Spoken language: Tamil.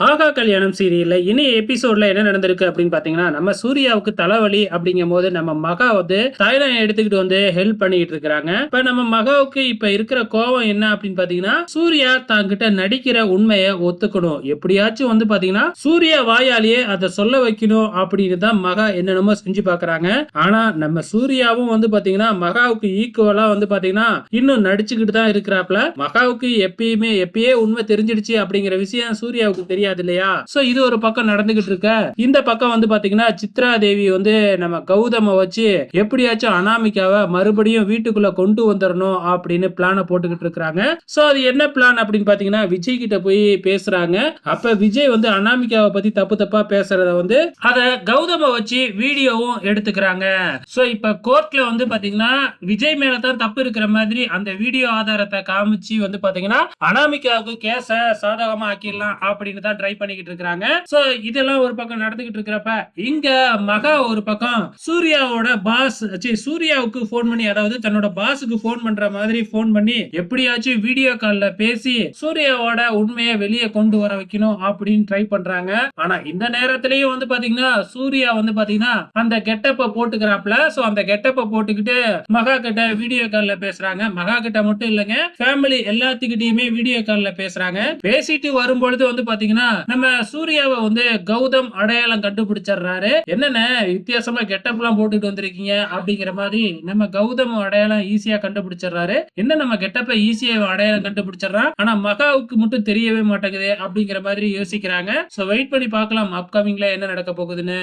ஆகா கல்யாணம் சீரியல்ல இனி எபிசோட்ல என்ன நடந்திருக்கு அப்படின்னு பாத்தீங்கன்னா நம்ம சூர்யாவுக்கு தலைவலி அப்படிங்கும் போது நம்ம மகா வந்து தைலம் எடுத்துக்கிட்டு வந்து ஹெல்ப் பண்ணிட்டு இருக்கிறாங்க. இப்ப நம்ம மகாவுக்கு இப்ப இருக்கிற கோவம் என்ன அப்படின்னு பாத்தீங்கன்னா சூர்யா தாங்கிட்ட நடிக்கிற உண்மையை ஒத்துக்கணும். எப்படியாச்சும் வந்து பாத்தீங்கன்னா சூர்யா வாயாலேயே அதை சொல்ல வைக்கணும் அப்படின்னு தான் மகா என்னென்னமோ செஞ்சு பாக்குறாங்க. ஆனா நம்ம சூர்யாவும் வந்து பாத்தீங்கன்னா மகாவுக்கு ஈக்குவலா வந்து பாத்தீங்கன்னா இன்னும் நடிச்சுக்கிட்டு தான் இருக்கிறாப்ல மகாவுக்கு எப்பயுமே எப்பயே உண்மை தெரிஞ்சிடுச்சு அப்படிங்கிற விஷயம் சூர்யாவுக்கு தெரியாது இல்லையா சோ இது ஒரு பக்கம் நடந்துகிட்டு இருக்க. இந்த பக்கம் வந்து பாத்தீங்கன்னா சித்ரா தேவி வந்து நம்ம கௌதம வச்சு எப்படியாச்சும் அனாமிகாவை மறுபடியும் வீட்டுக்குள்ள கொண்டு வந்துடணும் அப்படின்னு பிளான போட்டுக்கிட்டு இருக்கிறாங்க. சோ அது என்ன பிளான் அப்படின்னு பாத்தீங்கன்னா விஜய் கிட்ட போய் பேசுறாங்க. அப்ப விஜய் வந்து அனாமிகாவை பத்தி தப்பு தப்பா பேசுறத வந்து அத கௌதம வச்சு வீடியோவும் எடுத்துக்கிறாங்க. சோ இப்ப கோர்ட்ல வந்து பாத்தீங்கன்னா விஜய் மேல தான் தப்பு இருக்கிற மாதிரி அந்த வீடியோ ஆதாரத்தை காமிச்சு வந்து பாத்தீங்கன்னா அனாமிகாவுக்கு கேஸ சாதகமா ஆக்கிடலாம் அப்படின்னு தான் ட்ரை பண்ணிக்கிட்டு இருக்காங்க சோ இதெல்லாம் ஒரு பக்கம் நடந்துகிட்டு இருக்கிறப்ப இங்க மகா ஒரு பக்கம் சூர்யாவோட பாஸ் சூர்யாவுக்கு போன் பண்ணி அதாவது தன்னோட பாஸுக்கு போன் பண்ற மாதிரி போன் பண்ணி எப்படியாச்சும் வீடியோ கால்ல பேசி சூர்யாவோட உண்மையை வெளியே கொண்டு வர வைக்கணும் அப்படின்னு ட்ரை பண்றாங்க. ஆனா இந்த நேரத்திலயும் வந்து பாத்தீங்கன்னா சூர்யா வந்து பாத்தீங்கன்னா அந்த கெட்டப்ப போட்டுக்கிறாப்ல சோ அந்த கெட்டப்ப போட்டுக்கிட்டு மகா கிட்ட வீடியோ கால்ல பேசுறாங்க. மகா கிட்ட மட்டும் இல்லைங்க ஃபேமிலி எல்லாத்துக்கிட்டயுமே வீடியோ கால்ல பேசுறாங்க. பேசிட்டு வரும்பொழுது வந்து பாத்தீங்கன்னா பாத்தீங்கன்னா நம்ம சூர்யாவை வந்து கௌதம் அடையாளம் கண்டுபிடிச்சிடுறாரு. என்னென்ன வித்தியாசமா கெட்டப் எல்லாம் போட்டுட்டு வந்திருக்கீங்க அப்படிங்கிற மாதிரி நம்ம கௌதம் அடையாளம் ஈஸியா கண்டுபிடிச்சிடுறாரு. என்ன நம்ம கெட்டப்ப ஈஸியா அடையாளம் கண்டுபிடிச்சிடுறான்? ஆனா மகாவுக்கு மட்டும் தெரியவே மாட்டேங்குது அப்படிங்கிற மாதிரி யோசிக்கிறாங்க. சோ வெயிட் பண்ணி பார்க்கலாம் அப்கமிங்ல என்ன நடக்க போகுதுன்னு.